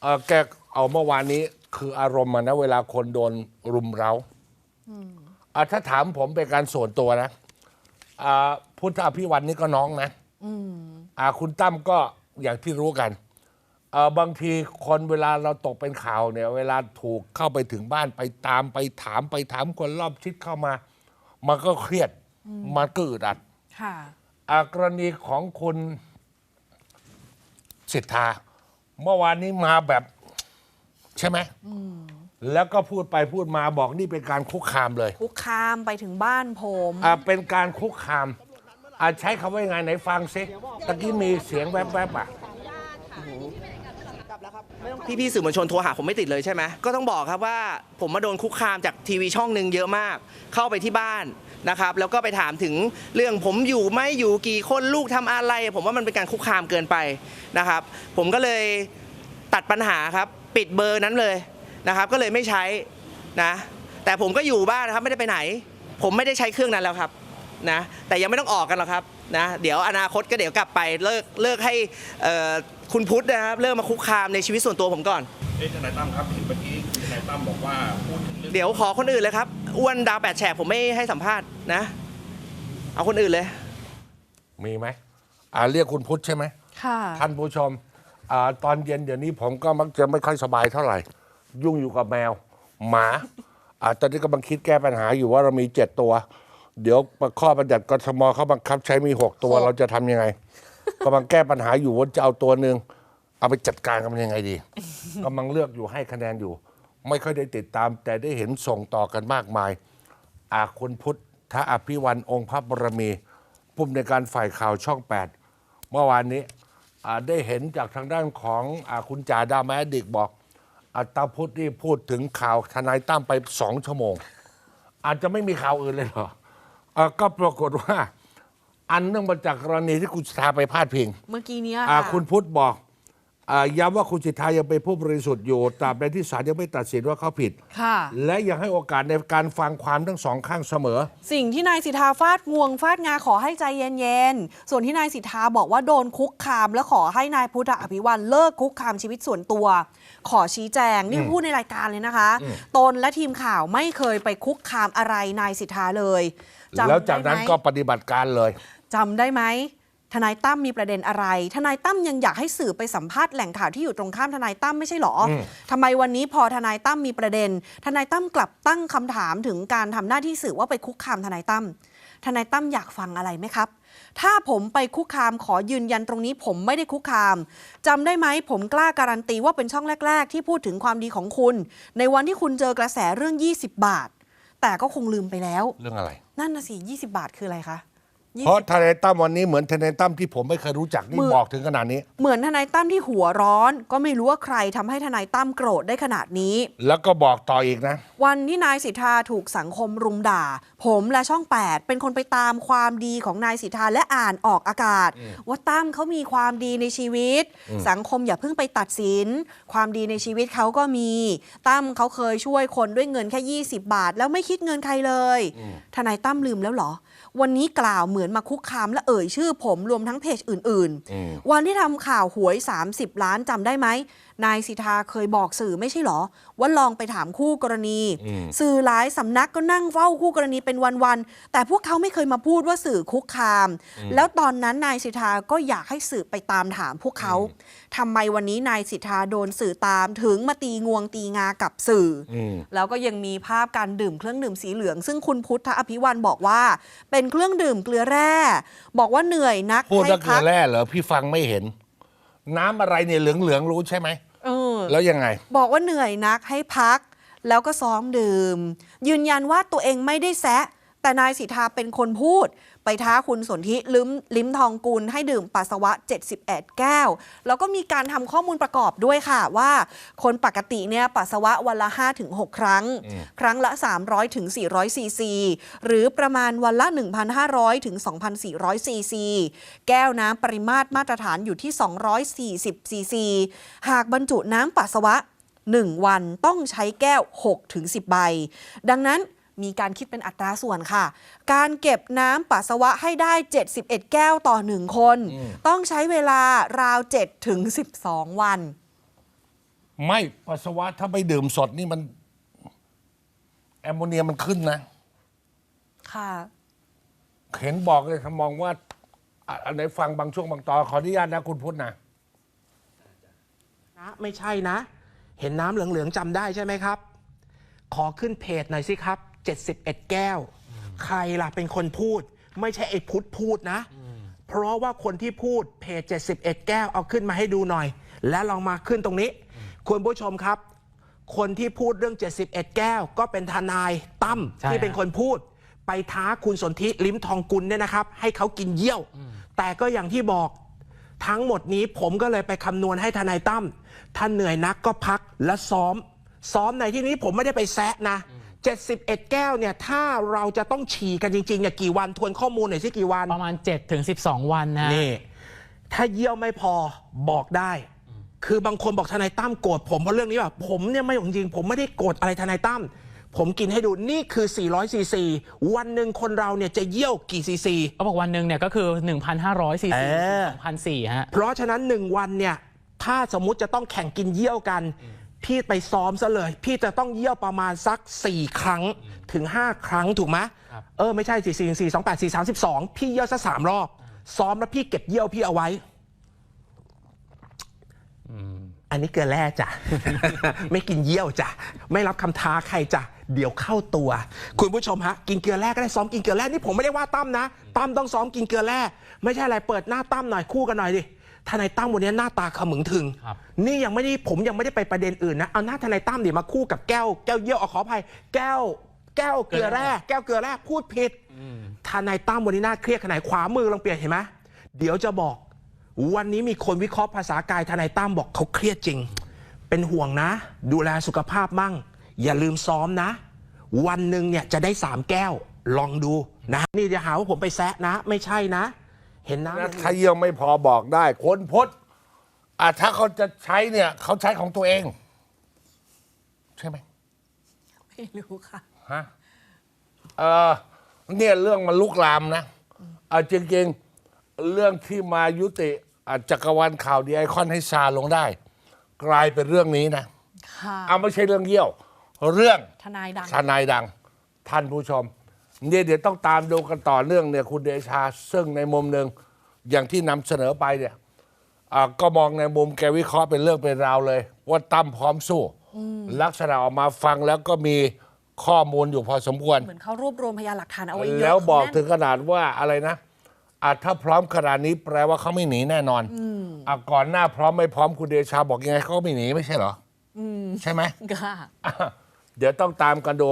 เออแกเอาเมื่อวานนี้คืออารมณ์มันนะเวลาคนโดนรุมเร้าอะถ้าถามผมเป็นการส่วนตัวนะอ่าพุทธอภิวันนี่ก็น้องนะอ่าคุณตั้มก็อย่างที่รู้กันเอ่อบางทีคนเวลาเราตกเป็นข่าวเนี่ย เวลาถูกเข้าไปถึงบ้านไปตามไปถามไปถามคนรอบชิดเข้ามา มันก็เครียด มันก็อึดอัดค่ะอ่ากรณีของคุณสิทธา เมื่อวานนี้มาแบบ ใช่ไหมแล้วก็พูดไปพูดมาบอกนี่เป็นการคุกคามเลย คุกคามไปถึงบ้านผมอ่าเป็นการคุกคามอ่าใช้คำว่ายังไงไหนฟังซิตะกี้มีเสียงแวบๆอะ พี่พี่ๆสื่อมวลชนโทรหาผมไม่ติดเลยใช่ไหมก็ต้องบอกครับว่าผมมาโดนคุกคามจากทีวีช่องหนึ่งเยอะมาก เข้าไปที่บ้านนะครับ แล้วก็ไปถามถึงเรื่องผมอยู่ไม่อยู่กี่คนลูกทำอะไร ผมว่ามันเป็นการคุกคามเกินไปนะครับ ผมก็เลยตัดปัญหาครับ ปิดเบอร์นั้นเลยนะครับ ก็เลยไม่ใช้นะ แต่ผมก็อยู่บ้านนะครับไม่ได้ไปไหน ผมไม่ได้ใช้เครื่องนั้นแล้วครับนะแต่ยังไม่ต้องออกกันหรอกครับนะเดี๋ยวอนาคตก็เดี๋ยวกลับไปเลิกเลิกให้เอ่อ คุณพุทธนะครับเลิกมาคุกคามในชีวิตส่วนตัวผมก่อน เอ๊ะทนายตั้มครับเห็นเมื่อกี้ทนายตั้มบอกว่าพูดถึงเรื่องเดี๋ยวขอคนอื่นเลยครับอ้วนดาวแปดแฉกผมไม่ให้สัมภาษณ์นะ เอาคนอื่นเลย มีไหมอ่าเรียกคุณพุทธใช่ไหม ค่ะ ท่านผู้ชมอาตอนเย็นเดี๋ยวนี้ผมก็มักจะไม่ค่อยสบายเท่าไหร่ ยุ่งอยู่กับแมว หมาอ่าตอนนี้กำลังคิดแก้ปัญหาอยู่ว่าเรามีเจ็ดตัว เดี๋ยวข้อบัญญัติกทมเขาบังคับใช้มีหกตัวหก เราจะทำยังไง กำลังแก้ปัญหาอยู่ว่าจะเอาตัวหนึ่งเอาไปจัดการกันยังไงดีกำลังเลือกอยู่ให้คะแนนอยู่ ไม่ค่อยได้ติดตาม แต่ได้เห็นส่งต่อกันมากมาย อาคุณพุทธอภิวันองค์พระบรมีผู้อำนการฝ่ายข่าวช่อง 8 เมื่อวานนี้ได้เห็นจากทางด้านของอาคุณจ่าดาแมดิกบอกอาตาพุทธนี่พูดถึงข่าวทนายตั้มไปสองชั่วโมง อาจจะไม่มีข่าวอื่นเลยเหรออก็ปรากฏว่า อันเนื่องมาจากกรณีที่คุณสิทธาไปพาดพิงเมื่อกี้เนี้ยอ่าค่ะคุณพุทธบอกอาย้ำว่าคุณสิทธายังเป็นผู้บริสุทธิ์อยู่ตราบใดที่ศาลยังไม่ตัดสินว่าเขาผิด ค่ะ และยังให้โอกาสในการฟังความทั้งสองข้างเสมอ สิ่งที่นายสิทธาฟาดงวงฟาดงาขอให้ใจเย็นๆ ส่วนที่นายสิทธาบอกว่าโดนคุกคาม และขอให้นายพุทธอภิวันเลิกคุกคามชีวิตส่วนตัว ขอชี้แจงนี่พูดในรายการเลยนะคะ ตนและทีมข่าวไม่เคยไปคุกคามอะไรนายสิทธาเลยจำแล้วจากนั้นได้ไหม ก็ปฏิบัติการเลย จำได้ไหมทนายตั้มมีประเด็นอะไร ทนายตั้มยังอยากให้สื่อไปสัมภาษณ์แหล่งข่าวที่อยู่ตรงข้ามทนายตั้มไม่ใช่หรออทำไมวันนี้พอทนายตั้มมีประเด็น ทนายตั้มกลับตั้งคำถามถึงการทำหน้าที่สื่อว่าไปคุกคามทนายตั้ม ทนายตั้มอยากฟังอะไรไหมครับ ถ้าผมไปคุกคามขอยืนยันตรงนี้ ผมไม่ได้คุกคามจำได้ไหมผมกล้าการันตีว่าเป็นช่องแรก ๆ ที่พูดถึงความดีของคุณ ในวันที่คุณเจอกระแสเรื่อง 20 บาท แต่ก็คงลืมไปแล้ว เรื่องอะไร นั่นน่ะสิ20 บาทคืออะไรคะ20 เพราะทนายตั้มวันนี้เหมือนทนายตั้มที่ผมไม่เคยรู้จักนี่มือบอกถึงขนาดนี้ เหมือนทนายตั้มที่หัวร้อน ก็ไม่รู้ว่าใครทำให้ทนายตั้มโกรธได้ขนาดนี้ แล้วก็บอกต่ออีกนะ วันที่นายสิทธาถูกสังคมรุมด่า ผมและช่อง 8 เป็นคนไปตามความดีของนายสิทธาและอ่านออกอากาศ ว่าตั้มเขามีความดีในชีวิต สังคมอย่าเพิ่งไปตัดสิน ความดีในชีวิตเขาก็มีตั้มเขาเคยช่วยคนด้วยเงินแค่ 20 บาท แล้วไม่คิดเงินใครเลย ทนายตั้มลืมแล้วเหรอ วันนี้กล่าวเหมือนมาคุกคามและเอ่ยชื่อผมรวมทั้งเพจอื่นอืมๆวันที่ทำข่าวหวย 30 ล้านจำได้ไหม นายสิทธาเคยบอกสื่อไม่ใช่เหรอ ว่าลองไปถามคู่กรณี สื่อหลายสำนักก็นั่งเฝ้าคู่กรณีเป็นวันๆแต่พวกเขาไม่เคยมาพูดว่าสื่อคุกคาม แล้วตอนนั้นนายสิทธาก็อยากให้สื่อไปตามถามพวกเขาทำไมวันนี้นายสิทธาโดนสื่อตามถึงมาตีงวงตีงากับสื่ออมแล้วก็ยังมีภาพการดื่มเครื่องดื่มสีเหลือง ซึ่งคุณพุทธอภิวันบอกว่า เป็นเครื่องดื่มเกลือแร่ บอกว่าเหนื่อยนักพูดให้แล้วเกลืพัอกแร่เหรอพี่ฟังไม่เห็น น้ำอะไรเนี่ยเหลืองเหลืองๆรู้ใช่ไหม เออ แล้วยังไง บอกว่าเหนื่อยนักให้พัก แล้วก็ซ้อมดื่ม ยืนยันว่าตัวเองไม่ได้แซะ แต่นายสิทธาเป็นคนพูด ไปท้าคุณสนธิลิ้มลิ้มทองกุลให้ดื่มปัสสาวะ71แก้ว แล้วก็มีการทำข้อมูลประกอบด้วยค่ะว่า คนปกติเนี่ยปัสสาวะวันละ 5-6 ครั้ง ครั้งละ 300ถึง400ซีซีหรือประมาณวันละ 1,500ถึง2,400ซีซีแก้วน้ำปริมาตรมาตรฐานอยู่ที่ 240ซีซีหากบรรจุน้ำปัสสาวะ 1 วันต้องใช้แก้ว 6-10 ใบ ดังนั้น มีการคิดเป็นอัตราส่วนค่ะ การเก็บน้ำปัสสาวะให้ได้ 71 แก้วต่อ 1 คน ต้องใช้เวลาราว7-12 วัน ไม่ปัสสาวะถ้าไปดื่มสดนี่มัน แอมโมเนียมันขึ้นนะ ค่ะ เห็นบอกเลยครับมองว่าอะอันไหนฟังบางช่วงบางตอนขออนุญาตนะคุณพุทธนะ นะไม่ใช่นะ เห็นน้ำเหลือง ๆจำได้ใช่ไหมครับ ขอขึ้นเพจหน่อยสิครับ 71 แก้ว ใครล่ะเป็นคนพูด ไม่ใช่ไอ้พุทธพูดนะ เพราะว่าคนที่พูดเพจ71 แก้วเอาขึ้นมาให้ดูหน่อย และลองมาขึ้นตรงนี้ คุณผู้ชมครับ คนที่พูดเรื่อง 71 แก้ว ก็เป็นทนายตั้มใช่ที่เป็นฮะคนพูด ไปท้าคุณสนธิลิ้มทองกุลเนี่ยนะครับ ให้เขากินเยี่ยว แต่ก็อย่างที่บอกทั้งหมดนี้ผมก็เลยไปคำนวณให้ทนายตั้มท่านเหนื่อยนักก็พักและซ้อม ซ้อมในที่นี้ผมไม่ได้ไปแซะนะ 71 แก้วเนี่ยถ้าเราจะต้องฉี่กันจริงๆเนี่ยกี่วันทวนข้อมูลหน่อยสิกี่วัน ประมาณ 7 ถึง 12 วันนะนี่ ถ้าเยี่ยวไม่พอบอกได้ คือบางคนบอกทนายตั้มโกรธผมเพราะเรื่องนี้แบบผมเนี่ยไม่จริงๆผมไม่ได้โกรธอะไรทนายตั้มผมกินให้ดูนี่คือ 400ซีซีวันหนึ่งคนเราเนี่ยจะเยี่ยวกี่ซีซีเขาบอกวันหนึ่งเนี่ยก็คือ 1,500ซีเอซีอ2,400ฮะเพราะฉะนั้น 1 วันเนี่ยถ้าสมมุติจะต้องแข่งกินเยี่ยวกัน พี่ไปซ้อมซะเลย พี่จะต้องเยี่ยวประมาณสัก 4 ครั้งถึง 5 ครั้งถูกไหมครับเออไม่ใช่ 4 4 4 2 8 4 3 2พี่เยี่ยวสักสามรอบ ซ้อมแล้วพี่เก็บเยี่ยวพี่เอาไว้อันนี้เกลือแร่จ้ะ ไม่กินเยี่ยวจ้ะ ไม่รับคำท้าใครจ้ะ เดี๋ยวเข้าตัว คุณผู้ชมฮะ กินเกลือแร่ก็ได้ซ้อมกินเกลือแร่นี่ผมไม่ได้ว่าตั้มนะตั้มต้องซ้อมกินเกลือแร่ไม่ใช่อะไรเปิดหน้าตั้มหน่อยคู่กันหน่อยดิ ทนายตั้มวันนี้หน้าตาขมึงถึงครับนี่ยังไม่ได้ผมยังไม่ได้ไปประเด็นอื่นนะ เอาหน้าทนายตั้มดิมาคู่กับแก้วแก้วเยี่ยวเอาขออภัย แก้ว แก้วเกลือแร่แก้วเกลือแร่พูดผิดทนายตั้มวันนี้น่าเครียดขนาดขวามือลองเปลี่ยนเห็นไหมเดี๋ยวจะบอก วันนี้มีคนวิเคราะห์ภาษากายทนายตั้มบอกเขาเครียดจริง เป็นห่วงนะ ดูแลสุขภาพมั่ง อย่าลืมซ้อมนะ วันหนึ่งเนี่ยจะได้สามแก้วลองดูนะ นี่จะหาว่าผมไปแซะนะ ไม่ใช่นะ เห็นน้ำนะถ้าเยี่ยมไม่พอบอกได้คนพดอะถ้าเขาจะใช้เนี่ย เขาใช้ของตัวเอง ใช่ไหมไม่รู้ค่ะ ฮะเออเนี่ยเรื่องมันลุกลามนะเอาจริงๆ เรื่องที่มายุติอะจักรวาลข่าวดีไอคอนให้ซาลงได้ กลายเป็นเรื่องนี้นะค่ะ เอาไม่ใช่เรื่องเยี่ยว เรื่องทนายดัง ทนายดัง ท่านผู้ชม เนี่ยเดี๋ยวต้องตามดูกันต่อเนื่องเนี่ยคุณเดชาซึ่งในมุมหนึ่งอย่างที่นำเสนอไปเนี่ยอ่าก็มองในมุมแกวิเคราะห์เป็นเรื่องเป็นราวเลย ว่าตั้มพร้อมสู้ ลักษณะออกมาฟังแล้วก็มีข้อมูลอยู่พอสมควร เหมือนเขารวบรวมพยานหลักฐานเอาไว้เยอะแล้วบอกแน่นถึงขนาดว่าอะไรนะอาถ้าพร้อมขนาดนี้แปลว่าเขาไม่หนีแน่นอนอะก่อนหน้าพร้อมไม่พร้อมคุณเดชาบอกยังไงเขาก็ไม่หนีไม่ใช่เหรออใช่ไหมค่ะเดี๋ยวต้องตามกันดู